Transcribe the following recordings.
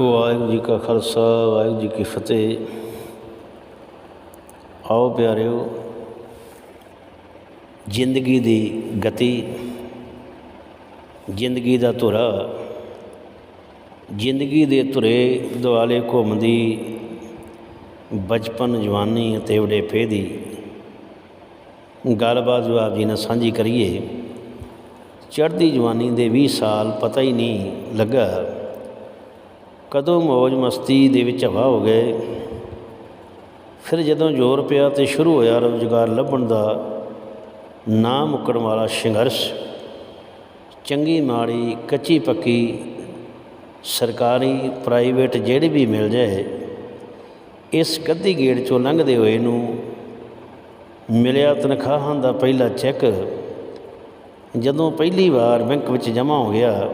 ਵਾਹਿਗੁਰੂ ਜੀ ਕਾ ਖਾਲਸਾ, ਵਾਹਿਗੁਰੂ ਜੀ ਕੀ ਫਤਿਹ। ਆਓ ਪਿਆਰਿਓ, ਜ਼ਿੰਦਗੀ ਦੀ ਗਤੀ, ਜ਼ਿੰਦਗੀ ਦਾ ਧੁਰਾ, ਜ਼ਿੰਦਗੀ ਦੇ ਧੁਰੇ ਦੁਆਲੇ ਘੁੰਮਦੀ ਬਚਪਨ, ਜਵਾਨੀ ਅਤੇ ਵਡੇਪੇ ਦੀ ਗੱਲਬਾਤ ਜੋ ਆਪ ਜੀ ਨਾਲ ਸਾਂਝੀ ਕਰੀਏ, ਚੜ੍ਹਦੀ ਜਵਾਨੀ ਦੇ 20 ਸਾਲ ਪਤਾ ਹੀ ਨਹੀਂ ਲੱਗਾ। ਕਦੋਂ ਮौज ਮਸਤੀ ਦੇ ਵਿੱਚ ਹਵਾ ਹੋ ਗਏ? ਫਿਰ ਜਦੋਂ ਜ਼ੋਰ ਪਿਆ ਤੇ ਸ਼ੁਰੂ ਹੋਇਆ ਰੁਜ਼ਗਾਰ ਲੱਭਣ ਦਾ, ਨਾ ਮੁੱਕਣ ਵਾਲਾ ਸੰਘਰਸ਼। ਚੰਗੀ ਮਾੜੀ, ਕੱਚੀ ਪੱਕੀ, ਸਰਕਾਰੀ, ਪ੍ਰਾਈਵੇਟ ਜਿਹੜੀ ਵੀ ਮਿਲ ਜਾਏ, ਇਸ ਕੱਦੀ ਗੇੜ ਚੋਂ ਲੰਘਦੇ ਹੋਏ ਨੂੰ ਮਿਲਿਆ ਤਨਖਾਹਾਂ ਦਾ ਪਹਿਲਾ ਚੈੱਕ। ਜਦੋਂ ਪਹਿਲੀ ਵਾਰ ਬੈਂਕ ਵਿੱਚ ਜਮ੍ਹਾਂ ਹੋ ਗਿਆ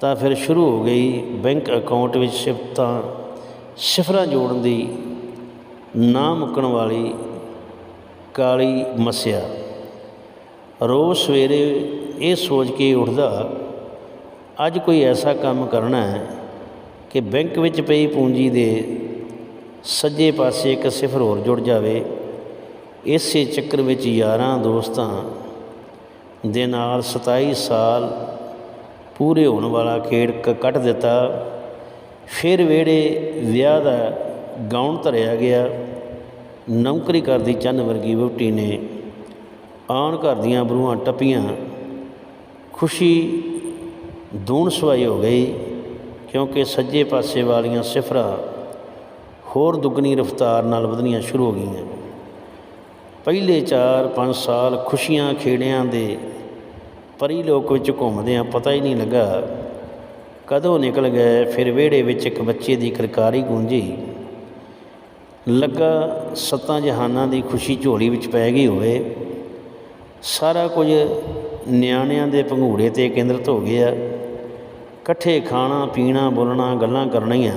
ਤਾਂ ਫਿਰ ਸ਼ੁਰੂ ਹੋ ਗਈ ਬੈਂਕ ਅਕਾਊਂਟ ਵਿੱਚ ਸਿਫਤਾਂ, ਸਿਫਰਾਂ ਜੋੜਨ ਦੀ, ਨਾ ਮੁੱਕਣ ਵਾਲੀ ਕਾਲੀ ਮਸਿਆ। ਰੋਜ਼ ਸਵੇਰੇ ਇਹ ਸੋਚ ਕੇ ਉੱਠਦਾ, ਅੱਜ ਕੋਈ ਐਸਾ ਕੰਮ ਕਰਨਾ ਹੈ ਕਿ ਬੈਂਕ ਵਿੱਚ ਪਈ ਪੂੰਜੀ ਦੇ ਸੱਜੇ ਪਾਸੇ ਇੱਕ ਸਿਫਰ ਹੋਰ ਜੁੜ ਜਾਵੇ। ਇਸੇ ਚੱਕਰ ਵਿੱਚ ਯਾਰਾਂ ਦੋਸਤਾਂ ਦੇ ਨਾਲ 27 ਸਾਲ ਪੂਰੇ ਹੋਣ ਵਾਲਾ ਖੇੜ ਕ ਕੱਟ ਦਿੱਤਾ। ਫਿਰ ਵੇੜੇ ਵਿਆਹ ਦਾ ਗਾਉਣ ਧਰਿਆ ਗਿਆ। ਨੌਕਰੀ ਕਰਦੀ ਚੰਨ ਵਰਗੀ ਵਹੁਟੀ ਨੇ ਆਣ ਘਰ ਦੀਆਂ ਬਰੂਹਾਂ ਟੱਪੀਆਂ। ਖੁਸ਼ੀ ਦੂਣ ਸਵਾਈ ਹੋ ਗਈ, ਕਿਉਂਕਿ ਸੱਜੇ ਪਾਸੇ ਵਾਲੀਆਂ ਸਿਫਰਾਂ ਹੋਰ ਦੁੱਗਣੀ ਰਫ਼ਤਾਰ ਨਾਲ ਵਧਣੀਆਂ ਸ਼ੁਰੂ ਹੋ ਗਈਆਂ। ਪਹਿਲੇ 4-5 ਸਾਲ ਖੁਸ਼ੀਆਂ ਖੇੜਿਆਂ ਦੇ ਪਰੀ ਲੋਕ ਵਿੱਚ ਘੁੰਮਦਿਆਂ ਪਤਾ ਹੀ ਨਹੀਂ ਲੱਗਾ। ਕਦੋਂ ਨਿਕਲ ਗਏ, ਫਿਰ ਵਿਹੜੇ ਵਿੱਚ ਇੱਕ ਬੱਚੇ ਦੀ ਕਿਰਕਾਰੀ ਗੂੰਜੀ। ਲੱਗਾ ਸੱਤਾਂ ਜਹਾਨਾਂ ਦੀ ਖੁਸ਼ੀ ਝੋਲੀ ਵਿੱਚ ਪੈ ਗਈ ਹੋਵੇ। ਸਾਰਾ ਕੁਝ ਨਿਆਣਿਆਂ ਦੇ ਪੰਘੂੜੇ ਤੇ ਕੇਂਦਰਿਤ ਹੋ ਗਿਆ। ਇਕੱਠੇ ਖਾਣਾ, ਪੀਣਾ, ਬੋਲਣਾ, ਗੱਲਾਂ ਕਰਨੀਆਂ।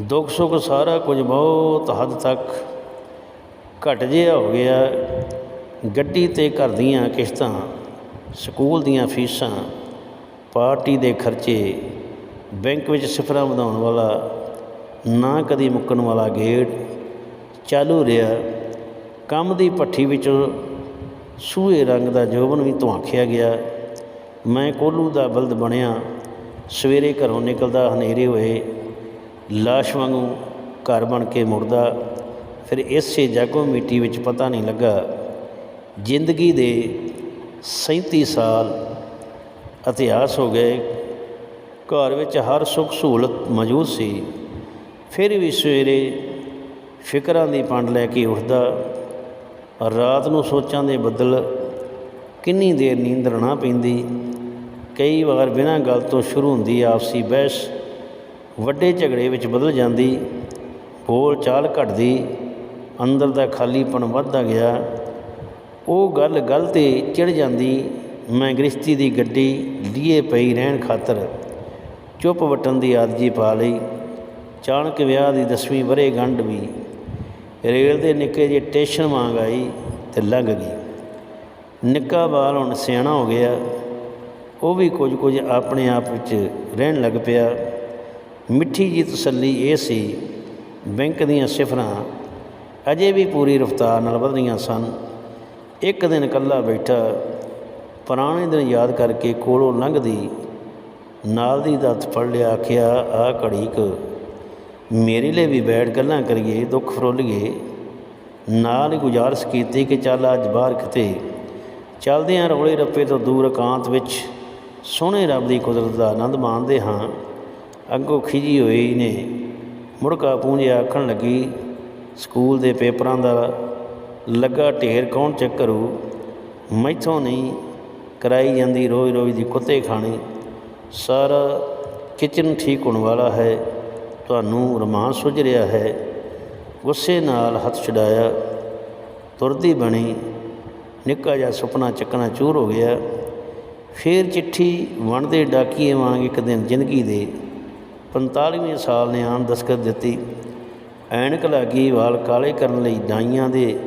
ਦੁੱਖ ਸੁੱਖ ਸਾਰਾ ਕੁਝ ਬਹੁਤ ਹੱਦ ਤੱਕ ਘਟ ਜਿਹਾ ਹੋ ਗਿਆ। ਗੱਡੀ ਤੇ ਘਰ ਦੀਆਂ ਕਿਸ਼ਤਾਂ ਸਕੂਲ ਦੀਆਂ ਫੀਸਾਂ, ਪਾਰਟੀ ਦੇ ਖਰਚੇ, ਬੈਂਕ ਵਿੱਚ ਸਿਫਰਾਂ ਵਧਾਉਣ ਵਾਲਾ, ਨਾ ਕਦੀ ਮੁੱਕਣ ਵਾਲਾ ਗੇੜ ਚਾਲੂ ਰਿਹਾ। ਕੰਮ ਦੀ ਭੱਠੀ ਵਿੱਚੋਂ ਸੂਹੇ ਰੰਗ ਦਾ ਜੋਬਨ ਵੀ ਧੁਆਖਿਆ ਗਿਆ। ਮੈਂ ਕੋਲੂ ਦਾ ਬਲਦ ਬਣਿਆ। ਸਵੇਰੇ ਘਰੋਂ ਨਿਕਲਦਾ ਹਨੇਰੇ ਹੋਏ। ਲਾਸ਼ ਵਾਂਗੂ ਘਰ ਬਣ ਕੇ ਮੁੜਦਾ। ਫਿਰ ਇਸੇ ਜਾਗੋ ਮਿੱਟੀ ਵਿੱਚ ਪਤਾ ਨਹੀਂ ਲੱਗਾ। ਜ਼ਿੰਦਗੀ ਦੇ 37 ਸਾਲ ਇਤਿਹਾਸ ਹੋ ਗਏ। ਘਰ ਵਿੱਚ ਹਰ ਸੁੱਖ ਸਹੂਲਤ ਮੌਜੂਦ ਸੀ। ਫਿਰ ਵੀ ਸਵੇਰੇ ਫਿਕਰਾਂ ਦੀ ਪੰਡ ਲੈ ਕੇ ਉੱਠਦਾ। ਰਾਤ ਨੂੰ ਸੋਚਾਂ ਦੇ ਬੱਦਲ ਕਿੰਨੀ ਦੇਰ ਨੀਂਦਰ ਨਾ ਪੈਂਦੀ। ਕਈ ਵਾਰ ਬਿਨਾਂ ਗੱਲ ਤੋਂ ਸ਼ੁਰੂ ਹੁੰਦੀ ਆਪਸੀ ਬਹਿਸ ਵੱਡੇ ਝਗੜੇ ਵਿੱਚ ਬਦਲ ਜਾਂਦੀ। ਬੋਲ ਚਾਲ ਘਟਦੀ। ਅੰਦਰ ਦਾ ਖਾਲੀਪਣ ਵੱਧਦਾ ਗਿਆ। ਉਹ ਗੱਲ ਗੱਲ ਤੇ ਚੜ ਜਾਂਦੀ, ਮੈਂ ਗ੍ਰਿਸ਼ਤੀ ਦੀ ਗੱਡੀ ਲੀਏ ਪਈ ਰਹਿਣ ਖਾਤਰ ਚੁੱਪ ਵਟਣ ਦੀ ਆਦਜੀ ਪਾ ਲਈ। ਚਾਣਕ ਵਿਆਹ ਦੀ ਦਸਵੀਂ ਵਰੇ ਗੰਢ ਵੀ ਰੇਲ ਦੇ ਨਿੱਕੇ ਜਿਹੇ ਟੇਸ਼ਨ ਵਾਂਗ ਆਈ ਤੇ ਲੰਘ ਗਈ। ਨਿੱਕਾ ਬਾਲ ਹੁਣ ਸਿਆਣਾ ਹੋ ਗਿਆ, ਉਹ ਵੀ ਕੁਝ ਕੁਝ ਆਪਣੇ ਆਪ ਵਿੱਚ ਰਹਿਣ ਲੱਗ ਪਿਆ। ਮਿੱਠੀ ਜੀ ਤਸੱਲੀ ਇਹ ਸੀ, ਬੈਂਕ ਦੀਆਂ ਸਿਫਰਾਂ ਅਜੇ ਵੀ ਪੂਰੀ ਰਫ਼ਤਾਰ ਨਾਲ ਵਧ ਰਹੀਆਂ ਸਨ। ਇੱਕ ਦਿਨ ਇਕੱਲਾ ਬੈਠਾ, ਪੁਰਾਣੇ ਦਿਨ ਯਾਦ ਕਰਕੇ ਕੋਲੋਂ ਲੰਘਦੀ, ਨਾਲ ਦੀ ਦਾ ਫੜ ਲਿਆ, ਆਖਿਆ, ਆ ਘੜੀ ਕ ਮੇਰੇ ਲਈ ਵੀ ਬੈਠ ਗੱਲਾਂ ਕਰੀਏ, ਦੁੱਖ ਫਰੋਲੀਏ। ਨਾਲ ਹੀ ਗੁਜ਼ਾਰਿਸ਼ ਕੀਤੀ ਕਿ ਚੱਲ ਅੱਜ ਬਾਹਰ ਕਿਤੇ। ਚਲਦੇ ਹਾਂ ਰੌਲੇ ਰੱਪੇ ਤੋਂ ਦੂਰ ਇਕਾਂਤ ਵਿੱਚ ਸੋਹਣੇ ਰੱਬ ਦੀ ਕੁਦਰਤ ਦਾ ਆਨੰਦ ਮਾਣਦੇ ਹਾਂ। ਅੱਗੋਂ ਖਿਜੀ ਹੋਈ ਨੇ। ਮੁੜਕਾ ਪੂੰਝਿਆ ਆਖਣ ਲੱਗੀ, ਸਕੂਲ ਦੇ ਪੇਪਰਾਂ ਦਾ ਲੱਗਾ ਢੇਰ ਕੌਣ ਚੈੱਕ ਕਰੂ? ਮੈਥੋਂ ਨਹੀਂ, ਕਰਾਈ ਜਾਂਦੀ ਰੋਜ਼ ਰੋਜ਼ ਦੀ ਕੁੱਤੇ ਖਾਣੀ। ਸਾਰਾ ਕਿਚਨ ਠੀਕ ਹੋਣ ਵਾਲਾ ਹੈ, ਤੁਹਾਨੂੰ ਰਮਾਨ ਸੁਝ ਰਿਹਾ ਹੈ। ਗੁੱਸੇ ਨਾਲ ਹੱਥ ਛਡਾਇਆ, ਤੁਰਦੀ ਬਣੀ, ਨਿੱਕਾ ਜਿਹਾ ਸੁਪਨਾ ਚੱਕਣਾ ਚੂਰ ਹੋ ਗਿਆ। ਫੇਰ ਚਿੱਠੀ ਵੰਡਦੇ ਡਾਕੀਏ ਵਾਂਗ ਇੱਕ ਦਿਨ ਜ਼ਿੰਦਗੀ ਦੇ 45ਵੇਂ ਸਾਲ ਨੇ ਆਮ ਦਸਕਤ ਦਿੱਤੀ। ਐਨਕ ਲਾਗੀ ਵਾਲ ਕਾਲੇ ਕਰਨ ਲਈ ਡਾਈਆਂ ਦੇ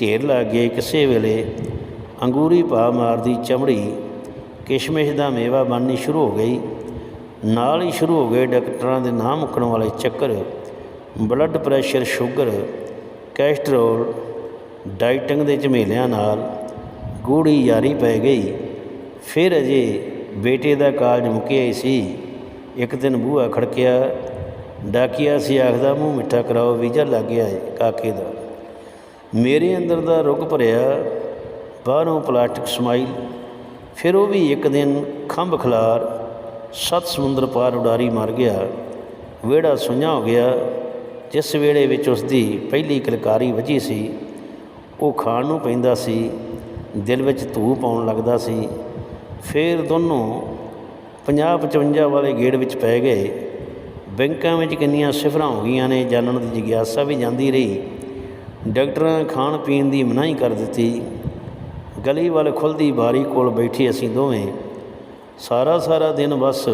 ਢੇਰ ਲੱਗ ਗਏ ਕਿਸੇ ਵੇਲੇ ਅੰਗੂਰੀ ਭਾ ਮਾਰਦੀ ਚਮੜੀ ਕਿਸ਼ਮਿਸ਼ ਦਾ ਮੇਵਾ ਬਣਨੀ ਸ਼ੁਰੂ ਹੋ ਗਈ। ਨਾਲ ਹੀ ਸ਼ੁਰੂ ਹੋ ਗਏ ਡਾਕਟਰਾਂ ਦੇ ਨਾ ਮੁੱਕਣ ਵਾਲੇ ਚੱਕਰ blood pressure sugar cholesterol dieting ਦੇ ਝਮੇਲਿਆਂ ਨਾਲ ਗੂੜੀ ਯਾਰੀ ਪੈ ਗਈ। ਫਿਰ ਅਜੇ ਬੇਟੇ ਦਾ ਕਾਲਜ ਮੁੱਕਿਆ ਹੀ ਸੀ। ਇੱਕ ਦਿਨ ਬੂਹਾ ਖੜਕਿਆ, ਡਾਕੀਆ ਸੀ ਆਖਦਾ ਮੂੰਹ ਮਿੱਠਾ ਕਰਾਓ, ਵੀਜ਼ਾ ਲੱਗ ਗਿਆ ਏ ਕਾਕੇ ਦਾ। ਮੇਰੇ ਅੰਦਰ ਦਾ ਰੁੱਗ ਭਰਿਆ, ਬਾਹਰੋਂ ਪਲਾਸਟਿਕ ਸਮਾਈਲ, ਫਿਰ ਉਹ ਵੀ ਇੱਕ ਦਿਨ ਖੰਭ ਖਲਾਰ ਸੱਤ ਸਮੁੰਦਰ ਪਾਰ ਉਡਾਰੀ ਮਰ ਗਿਆ। ਵਿਹੜਾ ਸੁੰਝਾ ਹੋ ਗਿਆ, ਜਿਸ ਵੇਲੇ ਵਿੱਚ ਉਸ ਦੀ ਪਹਿਲੀ ਕਲਕਾਰੀ ਵੱਜੀ ਸੀ, ਉਹ ਖਾਣ ਨੂੰ ਪੈਂਦਾ ਸੀ, ਦਿਲ ਵਿੱਚ ਧੂ ਪਾਉਣ ਲੱਗਦਾ ਸੀ। ਫਿਰ ਦੋਨੋਂ 50 55 ਵਾਲੇ ਗੇੜ ਵਿੱਚ ਪੈ ਗਏ। ਬੈਂਕਾਂ ਵਿੱਚ ਕਿੰਨੀਆਂ ਸਿਫਰਾਂ ਹੋ ਗਈਆਂ ਨੇ ਜਾਣਨ ਦੀ ਜਿਗਿਆਸਾ ਵੀ ਜਾਂਦੀ ਰਹੀ। ਡਾਕਟਰਾਂ ਖਾਣ ਪੀਣ ਦੀ ਮਨਾਹੀ ਕਰ ਦਿੱਤੀ। ਗਲੀ ਵੱਲ ਖੁੱਲਦੀ ਬਾਰੀ ਕੋਲ ਬੈਠੇ ਅਸੀਂ ਦੋਵੇਂ। ਸਾਰਾ ਸਾਰਾ ਦਿਨ ਬਸ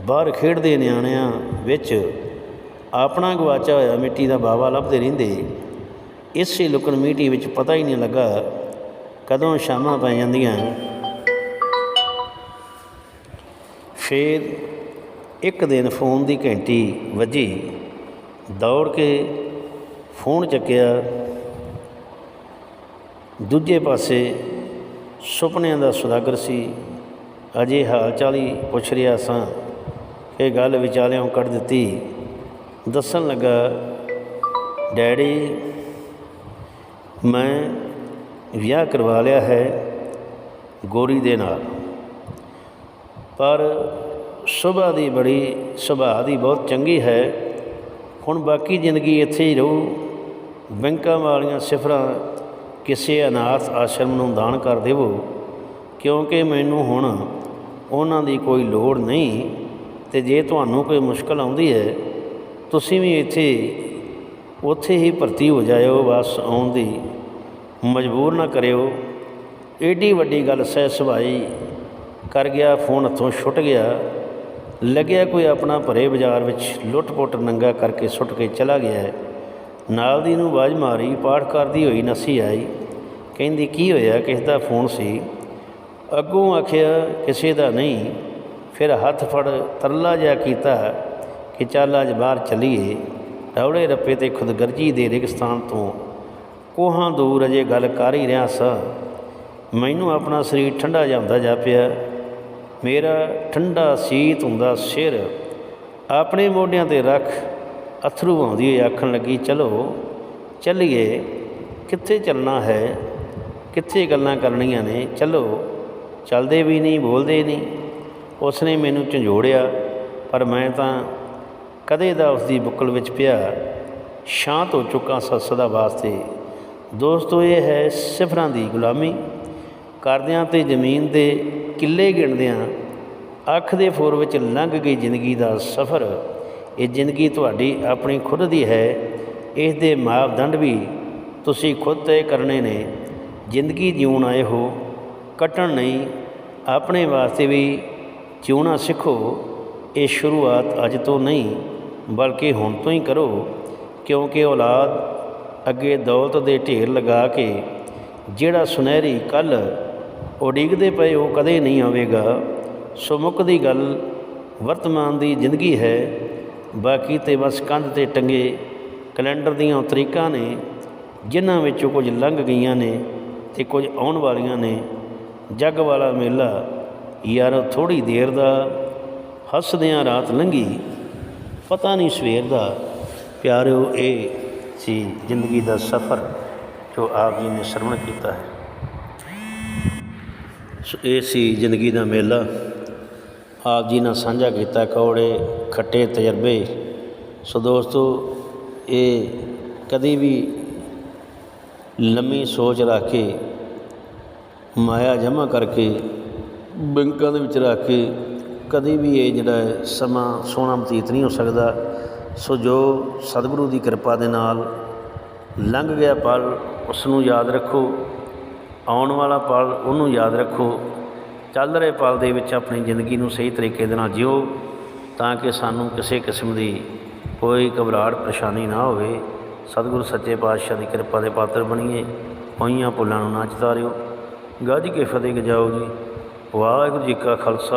ਬਾਹਰ ਖੇਡਦੇ ਨਿਆਣਿਆਂ ਵਿੱਚ ਆਪਣਾ ਗਵਾਚਾ ਹੋਇਆ ਮਿੱਟੀ ਦਾ ਬਾਵਾ ਲੱਭਦੇ ਰਹਿੰਦੇ। ਇਸੇ ਲੁਕਣ ਮੀਟੀ ਵਿੱਚ ਪਤਾ ਹੀ ਨਹੀਂ ਲੱਗਾ ਕਦੋਂ ਸ਼ਾਮਾਂ ਪੈ ਜਾਂਦੀਆਂ। ਫਿਰ ਇੱਕ ਦਿਨ ਫੋਨ ਦੀ ਘੰਟੀ ਵੱਜੀ। ਦੌੜ ਕੇ ਫੋਨ ਚੱਕਿਆ, ਦੂਜੇ ਪਾਸੇ ਸੁਪਨਿਆਂ ਦਾ ਸੁਦਾਗਰ ਸੀ। ਅਜੇ ਹਾਲ ਚਾਲ ਹੀ ਪੁੱਛ ਰਿਹਾ ਸਾਂ ਕਿ ਗੱਲ ਵਿਚਾਲਿਆਂ ਕੱਢ ਦਿੱਤੀ। ਦੱਸਣ ਲੱਗਾ, ਡੈਡੀ, ਮੈਂ ਵਿਆਹ ਕਰਵਾ ਲਿਆ ਹੈ ਗੋਰੀ ਦੇ ਨਾਲ। ਪਰ ਸੁਭਾ ਦੀ ਬੜੀ ਸੁਭਾਅ ਦੀ ਬਹੁਤ ਚੰਗੀ ਹੈ। ਹੁਣ ਬਾਕੀ ਜ਼ਿੰਦਗੀ ਇੱਥੇ ਹੀ ਰਹੂ। ਬੈਂਕਾਂ ਵਾਲੀਆਂ ਸਿਫਰਾਂ ਕਿਸੇ ਅਨਾਥ ਆਸ਼ਰਮ ਨੂੰ ਦਾਨ ਕਰ ਦੇਵੋ, ਕਿਉਂਕਿ ਮੈਨੂੰ ਹੁਣ ਉਹਨਾਂ ਦੀ ਕੋਈ ਲੋੜ ਨਹੀਂ ਤੇ ਜੇ ਤੁਹਾਨੂੰ ਕੋਈ ਮੁਸ਼ਕਲ ਆਉਂਦੀ ਹੈ, ਤੁਸੀਂ ਵੀ ਇੱਥੇ, ਉੱਥੇ ਹੀ ਭਰਤੀ ਹੋ ਜਾਇਓ, ਬਸ ਆਉਣ ਦੀ ਮਜਬੂਰ ਨਾ ਕਰਿਓ। ਏਡੀ ਵੱਡੀ ਗੱਲ ਸਹਿ ਸੁਭਾਈ ਕਰ ਗਿਆ, ਫੋਨ ਹੱਥੋਂ ਛੁੱਟ ਗਿਆ। ਲੱਗਿਆ ਕੋਈ ਆਪਣਾ ਭਰੇ ਬਾਜ਼ਾਰ ਵਿੱਚ ਲੁੱਟ-ਪੁੱਟ ਨੰਗਾ ਕਰਕੇ ਸੁੱਟ ਕੇ ਚਲਾ ਗਿਆ ਹੈ। ਨਾਲ ਦੀ ਨੂੰ ਆਵਾਜ਼ ਮਾਰੀ, ਪਾਠ ਕਰਦੀ ਹੋਈ ਨਸੀ ਆਈ। ਕਹਿੰਦੀ, ਕੀ ਹੋਇਆ? ਕਿਸ ਦਾ ਫੋਨ ਸੀ? ਅੱਗੋਂ ਆਖਿਆ, ਕਿਸੇ ਦਾ ਨਹੀਂ। ਫਿਰ ਹੱਥ ਫੜ ਤਰਲਾ ਜਿਹਾ ਕੀਤਾ ਕਿ, ਚੱਲ ਅੱਜ ਬਾਹਰ ਚੱਲੀਏ। ਰੌਲੇ ਰੱਪੇ ਤੇ ਖੁਦਗਰਜੀ ਦੇ ਰੇਗਿਸਤਾਨ ਤੋਂ ਕੋਹਾਂ ਦੂਰ ਅਜੇ ਗੱਲ ਕਰ ਹੀ ਰਿਹਾ ਸਾਂ। ਮੈਨੂੰ ਆਪਣਾ ਸਰੀਰ ਠੰਡਾ ਜਾਂਦਾ ਜਾ ਪਿਆ। ਮੇਰਾ ਠੰਡਾ ਸੀਤ ਹੁੰਦਾ ਸਿਰ ਆਪਣੇ ਮੋਢਿਆਂ ਤੇ ਰੱਖ ਅਥਰੂ ਆਉਂਦੀ ਹੋਈ ਆਖਣ ਲੱਗੀ, ਚਲੋ, ਚੱਲੀਏ। ਕਿੱਥੇ ਚੱਲਣਾ ਹੈ? ਕਿੱਥੇ ਗੱਲਾਂ ਕਰਨੀਆਂ ਨੇ? ਚਲੋ, ਚੱਲਦੇ ਵੀ ਨਹੀਂ, ਬੋਲਦੇ ਨਹੀਂ। ਉਸਨੇ ਮੈਨੂੰ ਝੰਜੋੜਿਆ, ਪਰ ਮੈਂ ਤਾਂ ਕਦੇ ਦਾ ਉਸਦੀ ਬੁੱਕਲ ਵਿੱਚ ਪਿਆ ਸ਼ਾਂਤ ਹੋ ਚੁੱਕਾ ਸੱਸ ਦਾ ਵਾਸਤੇ। ਦੋਸਤੋ ਇਹ ਹੈ ਸਿਫਰਾਂ ਦੀ ਗੁਲਾਮੀ। ਕਰਦਿਆਂ ਤੇ ਜ਼ਮੀਨ ਦੇ ਕਿੱਲੇ ਗਿਣਦਿਆਂ ਅੱਖ ਦੇ ਫੋਰ ਵਿੱਚ ਲੰਘ ਗਈ ਜ਼ਿੰਦਗੀ ਦਾ ਸਫ਼ਰ। ਇਹ ਜ਼ਿੰਦਗੀ ਤੁਹਾਡੀ ਆਪਣੀ ਖੁਦ ਦੀ ਹੈ, ਇਸ ਦੇ ਮਾਪਦੰਡ ਵੀ ਤੁਸੀਂ ਖੁਦ ਤੈਅ ਕਰਨੇ ਨੇ। ਜ਼ਿੰਦਗੀ ਜਿਉਣ ਆਏ ਹੋ, ਕੱਟਣ ਨਹੀਂ, ਆਪਣੇ ਵਾਸਤੇ ਵੀ ਜਿਉਣਾ ਸਿੱਖੋ। ਇਹ ਸ਼ੁਰੂਆਤ ਅੱਜ ਤੋਂ ਨਹੀਂ, ਬਲਕਿ ਹੁਣ ਤੋਂ ਹੀ ਕਰੋ, ਕਿਉਂਕਿ ਔਲਾਦ ਅੱਗੇ ਦੌਲਤ ਦੇ ਢੇਰ ਲਗਾ ਕੇ ਜਿਹੜਾ ਸੁਨਹਿਰੀ ਕੱਲ ਉਡੀਕਦੇ ਪਏ ਉਹ ਕਦੇ ਨਹੀਂ ਆਵੇਗਾ। ਸੋ ਮੁੱਕਦੀ ਗੱਲ ਵਰਤਮਾਨ ਦੀ ਜ਼ਿੰਦਗੀ ਹੈ ਬਾਕੀ ਤੇ ਬਸ ਕੰਧ ਤੇ ਟੰਗੇ ਕੈਲੰਡਰ ਦੀਆਂ ਤਰੀਕਾਂ ਨੇ, ਜਿਨ੍ਹਾਂ ਵਿੱਚੋਂ ਕੁਝ ਲੰਘ ਗਈਆਂ ਨੇ ਤੇ ਕੁਝ ਆਉਣ ਵਾਲੀਆਂ ਨੇ। ਜੱਗ ਵਾਲਾ ਮੇਲਾ ਯਾਰ ਥੋੜੀ ਦੇਰ ਦਾ, ਹੱਸਦਿਆਂ ਰਾਤ ਲੰਘੀ। ਪਤਾ ਨਹੀਂ ਸਵੇਰ ਦਾ। ਪਿਆਰਿਓ, ਇਹ ਸੀ ਜ਼ਿੰਦਗੀ ਦਾ ਸਫ਼ਰ ਜੋ ਆਪ ਜੀ ਨੇ ਸਰਵਣ ਕੀਤਾ ਹੈ। ਸੋ ਇਹ ਸੀ ਜ਼ਿੰਦਗੀ ਦਾ ਮੇਲਾ। ਆਪ ਜੀ ਨਾਲ ਸਾਂਝਾ ਕੀਤਾ ਕੌੜੇ, ਖੱਟੇ ਤਜਰਬੇ। ਸੋ ਦੋਸਤੋ, ਇਹ ਕਦੀ ਵੀ ਲੰਮੀ ਸੋਚ ਰੱਖ ਕੇ, ਮਾਇਆ ਜਮ੍ਹਾਂ ਕਰਕੇ, ਬੈਂਕਾਂ ਦੇ ਵਿੱਚ ਰੱਖ ਕੇ ਕਦੀ ਵੀ ਇਹ ਜਿਹੜਾ ਹੈ ਸਮਾਂ ਸੋਹਣਾ ਬਤੀਤ ਨਹੀਂ ਹੋ ਸਕਦਾ। ਸੋ ਜੋ ਸਤਿਗੁਰੂ ਦੀ ਕਿਰਪਾ ਦੇ ਨਾਲ ਲੰਘ ਗਿਆ ਪਲ ਉਸ ਨੂੰ ਯਾਦ ਰੱਖੋ। ਆਉਣ ਵਾਲਾ ਪਲ, ਉਹਨੂੰ ਯਾਦ ਰੱਖੋ। ਚੱਲ ਰਹੇ ਪਲ ਦੇ ਵਿੱਚ ਆਪਣੀ ਜ਼ਿੰਦਗੀ ਨੂੰ ਸਹੀ ਤਰੀਕੇ ਦੇ ਨਾਲ ਜਿਓ ਤਾਂ ਕਿ ਸਾਨੂੰ ਕਿਸੇ ਕਿਸਮ ਦੀ ਕੋਈ ਘਬਰਾਹਟ, ਪਰੇਸ਼ਾਨੀ ਨਾ ਹੋਵੇ। ਸਤਿਗੁਰੂ ਸੱਚੇ ਪਾਤਸ਼ਾਹ ਦੀ ਕਿਰਪਾ ਦੇ ਪਾਤਰ ਬਣੀਏ। ਹੋਈਆਂ ਭੁੱਲਾਂ ਨੂੰ ਨਾ ਚਤਾਰਿਓ। ਗੱਜ ਕੇ ਫਤਿਹ ਗਜਾਓ ਜੀ। ਵਾਹਿਗੁਰੂ ਜੀ ਕਾ ਖਾਲਸਾ।